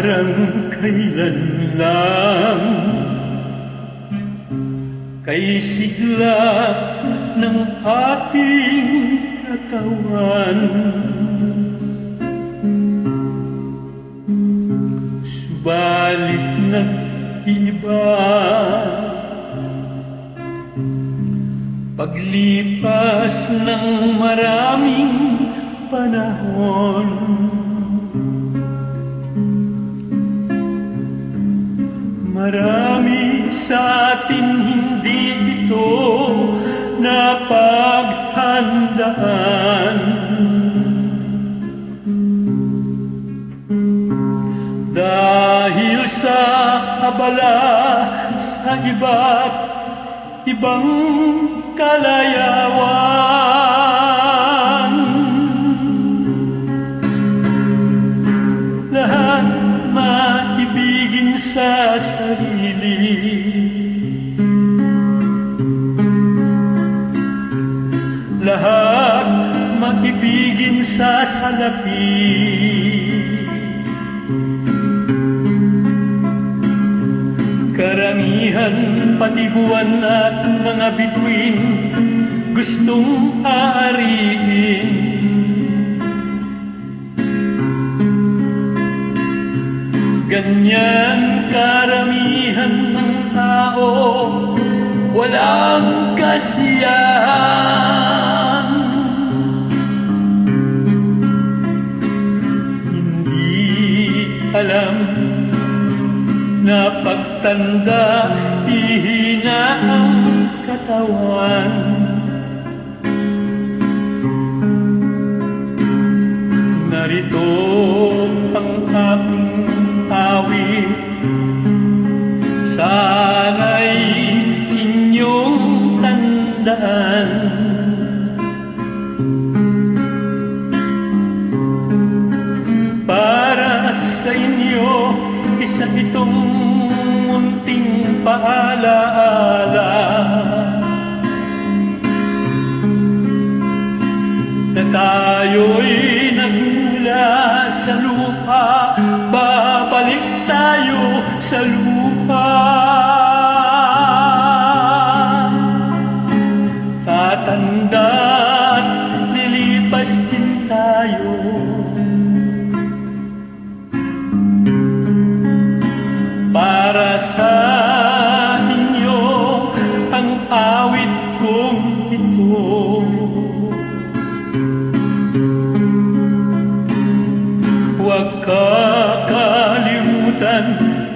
parang kailan lang Kay sigla ng ating katawan. Subalit nag-iba Paglipas ng maraming panahon Marami sa atin hindi ito napaghandaan. Dahil sa abala sa iba't ibang kalayawan maibigin sa salapi Karamihan pati buwan at mga bituin Gustong aariin Ganyan karamihan ng tao Walang kasiyahan alam na pagtanda ihina ang katawan itong munting paalaala Na tayo'y nagmula sa lupa Babalik tayo sa lupa. Tatanda at lilipas din tayo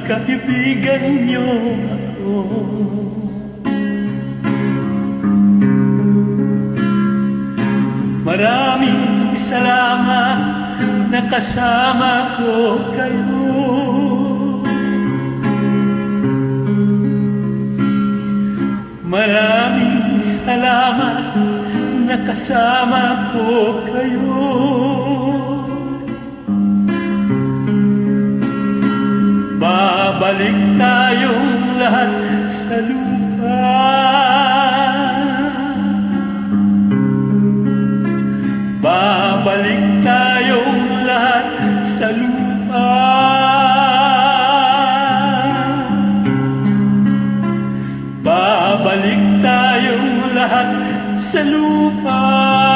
kaibigan niyo ako. Maraming salamat na kasama ko kayo. Maraming salamat na kasama ko kayo Babalik tayong lahat sa lupa. Babalik tayong lahat sa lupa. Babalik tayong lahat sa lupa